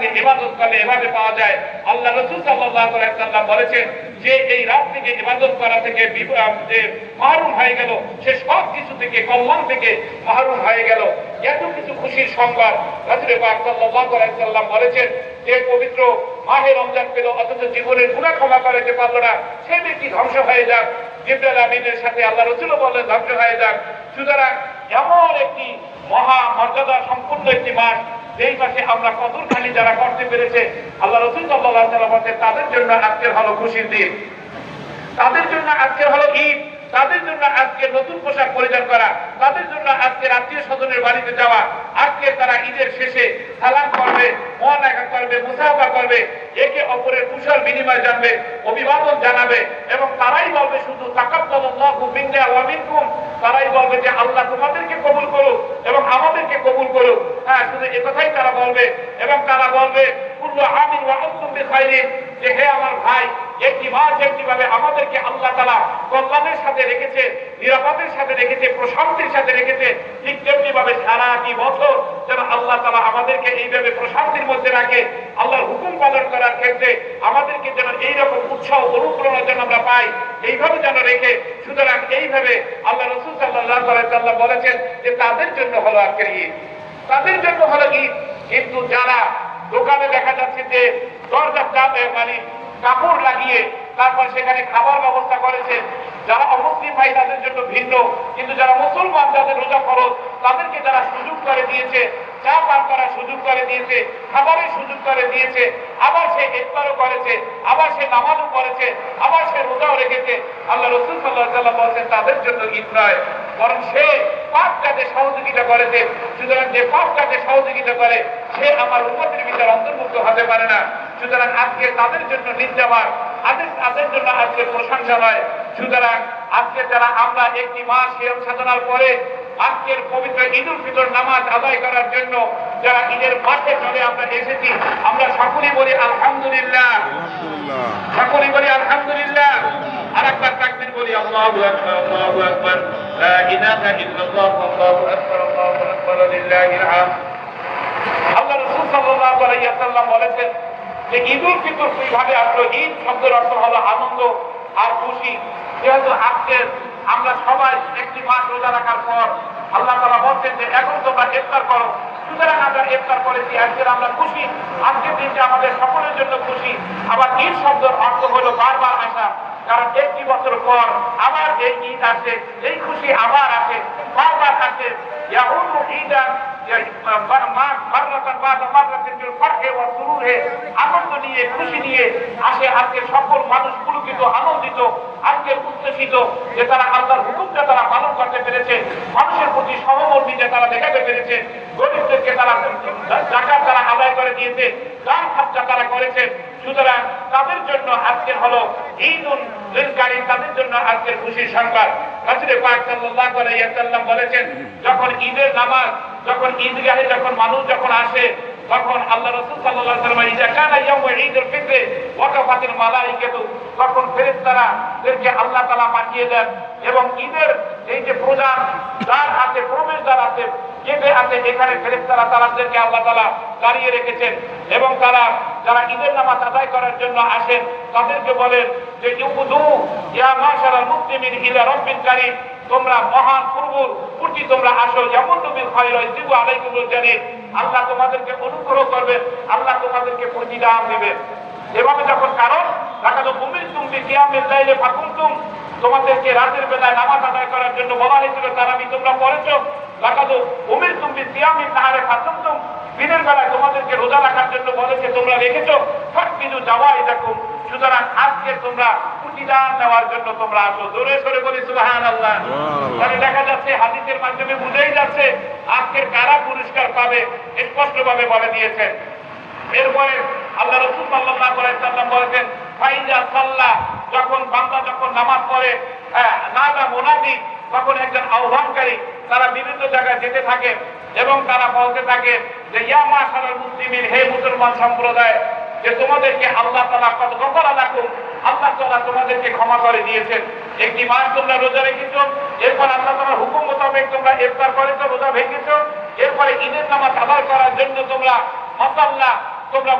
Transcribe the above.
সাথে ইবাদত করলে এভাবে পাওয়া যায়। আল্লাহ রসুল আলাইহি সাল্লাম বলেছেন যে এই রাত থেকে ইবাদত করা থেকে যে মাহরুম হয়ে গেল, সে সব কিছু থেকে কল্যাণ থেকে মাহরুম হয়ে গেল। এত কিছু খুশির সংবাদ রাসূল পাক আলাইহি সাল্লাম বলেছেন যে পবিত্র মাহে রমজান পেল, অথচ জীবনের গুনাহ ক্ষমা করতে পারল না। সে ব্যক্তি ধ্বংস হয়ে যাক। জিব্রাইল আমিনের সাথে আল্লাহ রসুলও বললেন, ধ্বংস হয়ে যাক। সুতরাং এমন একটি মহা মর্যাদা সম্পূর্ণ একটি মাস যেই মাসে আমরা কদরখানি যারা করতে পেরেছে, আল্লাহ রসুল সাল্লাহ সাল্লাম তাদের জন্য আজকের হলো খুশির দিন। তাদের জন্য আজকের হলো ঈদ। তাদের জন্য আজকে নতুন পোশাক পরিধান করা। তাদের জন্য আজকে আত্মীয় স্বজনের বাড়িতে যাওয়া। আজকে তারা ঈদের শেষে সালাম করবে মহানাকা করবে, মুসাফা করবে, একে অপরের কুশল বিনিময় জানবে, অভিবাদন জানাবে এবং তারাই বলবে শুধু মিনকুম। তারাই বলবে যে আল্লাহ তোমাদেরকে কবুল করুক। কবুল করুক। হ্যাঁ শুধু এ কথাই তারা বলবে এবং তারা বলবে, কুল্লু আমিন ওয়া আনতুম বিখাইরিন যে হে আমার ভাই একটি মাস একটিভাবে আমাদেরকে আল্লাহ তালা কল্যাণের সাথে রেখেছে, নিরাপদের সাথে রেখেছে, প্রশান্তির সাথে রেখেছে, ঠিক তেমনি ভাবে সারাটি বছর যেন আল্লাহ তালা আমাদেরকে এইভাবে প্রশান্তির মধ্যে রাখে, আল্লাহর হুকুম পালন করার ক্ষেত্রে আমাদেরকে যেন এইরকম উৎসাহ, অনুপ্রেরণা যেন আমরা পাই, এইভাবে যেন রেখে, সুতরাং এইভাবে আল্লাহ রসুল সাল্লাহ সাল্লাম বলেছেন যে তাদের জন্য হলো আজকের ঈদ। তাদের জন্য হলো ঈদ। কিন্তু যারা দোকানে দেখা যাচ্ছে যে দরজা মানে কাপড় লাগিয়ে তারপর সেখানে খাবার ব্যবস্থা করেছে। যারা অমুসলিম ভাই তাদের জন্য ভিন্ন, কিন্তু যারা মুসলমান যাদের রোজা ফরজ, তাদেরকে যারা সুযোগ করে দিয়েছে। চা পান করার সুযোগ করে দিয়েছে, খাবারের সুযোগ করে দিয়েছে। আবার সে ইফতারও করেছে, আবার সে নামাজও করেছে আবার সে রোজাও রেখেছে। আল্লাহ রসুল সাল্লাহ সাল্লাম বলছেন, তাদের জন্য ঈদ নয়, বরং সে পাপ কাজে সহযোগিতা করেছে। সুতরাং যে পাপ কাজে সহযোগিতা করে, সে আমার উন্নতির ভিতরে অন্তর্ভুক্ত হতে পারে না। সুতরাং আজকে তাদের জন্য নিন্দাবার আজকে তাদের জন্য আজকে প্রশংসা নয়। সুতরাং আজকে যারা আমরা একটি মাস সিয়াম সাধনার পরে আজকের পবিত্র ঈদ উল ফিতর নামাজ আদায় করার জন্য যারা ঈদের মাঠে চলে আমরা এসেছি আমরা সকলেই বলি আলহামদুলিল্লাহ। আলহামদুলিল্লাহ। সকলেই বলি আলহামদুলিল্লাহ। আর একবার তাকবীর বলি আল্লাহু আকবার আল্লাহু আকবার। লা ইলাহা ইল্লাল্লাহ আল্লাহু আকবার আল্লাহু আকবার লিল্লাহিল হামদ। আল্লাহ রাসূল সাল্লাল্লাহু আলাইহি ওয়াসাল্লাম বলেছেন যে ঈদুল ফিতর সেইভাবে আসলো, ঈদ শব্দের অর্থ হলো আনন্দ আর খুশি। যেহেতু আজকে আমরা সবাই একটি মাস রোজা রাখার পর আল্লাহ তারা বলছেন যে, এখন তোমরা গ্রেফতার করো। সুতরাং আমরা গ্রেফতার করেছি, আজকের আমরা খুশি। আজকের দিনটা আমাদের সকলের জন্য খুশি। আবার ঈদ শব্দের অর্থ হলো বারবার কারণ একটি বছর পর আবার এই ঈদ আসে, এই খুশি আবার আসে, বারবার আনন্দ নিয়ে, খুশি নিয়ে আসে আজকে সকল মানুষ আনন্দিত, আজকে উচ্ছ্বসিত যে তারা আল্লাহর হুকুমটা তারা পালন করতে পেরেছে। মানুষের প্রতি সহমর্মী যে তারা দেখাতে পেরেছে। গরিবদেরকে তারা তারা আদায় করে দিয়েছে তারা করেছে। সুতরাং জন্য আজকের হলো ঈদুল তাদের জন্য আজকের খুশির সংবাদ। রাসূল পাক সাল্লাল্লাহু আলাইহি বলেছেন, যখন ঈদের নামাজ, যখন ঈদগাহে যখন মানুষ যখন আসে, তখন আল্লাহ রাসূল সাল্লাল্লাহু আলাইহি ওয়াসাল্লাম ইজা কানা ইয়াউম ঈদুল ফিতর, ওয়াকাফাতিল মালাইকাতু, তখন ফেরেশতারা দেরকে আল্লাহ তাআলা পাঠিয়ে দেন। এবং ঈদের এই যে প্রধান দ্বার আছে প্রবেশদ্বার আছে গেটে আছে, এখানে ফেরেশতারা তাদেরকে আল্লাহ তাআলা দাঁড়িয়ে রেখেছেন। এবং তারা যারা ঈদের নামাজ আদায় করার জন্য আসেন, তাদেরকে বলেন যে তোমরা মহান, পূর্বর, প্রতি তোমরা আসো। যেমন তুমি খয়র ইসিবু আলাইকুম জানি আল্লাহ তোমাদেরকে অনুগ্রহ করবেন, আল্লাহ তোমাদেরকে প্রতিদান দেবেন। এভাবে যখন, কারণ দেখা তো তুমি তুমি কিয়ামের লাইলে ফাকুমতুম তোমাদেরকে রাতের বেলায় নামাজ আদায় করার জন্য বলা হয়েছিল তারাবি তোমরা পড়েছো দেখা তো উমির তুমি সিয়ামিন নাহারে ফাকুমতুম দিনের বেলায় তোমাদেরকে রোজা রাখার জন্য বলেছে তোমরা রেখেছো কিছু যাওয়াই দেখো সুতরাং আজকে তোমরা প্রতিদান নেওয়ার জন্য তোমরা আসো। জোরে সরে বলি সুবাহান আল্লাহ তাহলে দেখা যাচ্ছে হাদিসের মাধ্যমে বুঝেই যাচ্ছে আজকের কারা পুরস্কার পাবে স্পষ্ট ভাবে বলে দিয়েছেন। এরপরে আল্লাহ রসুল সাল্লাল্লাহু আলাইহি সাল্লাম বলেছেন ফাইজা সাল্লাহ যখন বান্দা যখন নামাজ পড়ে হ্যাঁ, নাদা মুনাদি তখন একজন আহ্বানকারী তারা বিভিন্ন জায়গায় যেতে থাকে এবং তারা বলতে থাকে যে, ইয়া মাশারাল মুসলিমিন, হে মুসলমান সম্প্রদায়, যে তোমাদেরকে আল্লাহ তালা কত গফর লাকুম, আল্লাহ তাআলা তোমাদেরকে ক্ষমা করে দিয়েছেন। একটি মাস তোমরা রোজা রেখেছো, এরপর আল্লাহ তাআলার হুকুম মোতাবেক তোমরা ইফতার করেছ, রোজা ভেঙেছো, এরপরে ঈদের নামাজ আদায় করার জন্য তোমরা মাসাল্লাহ, তোমরা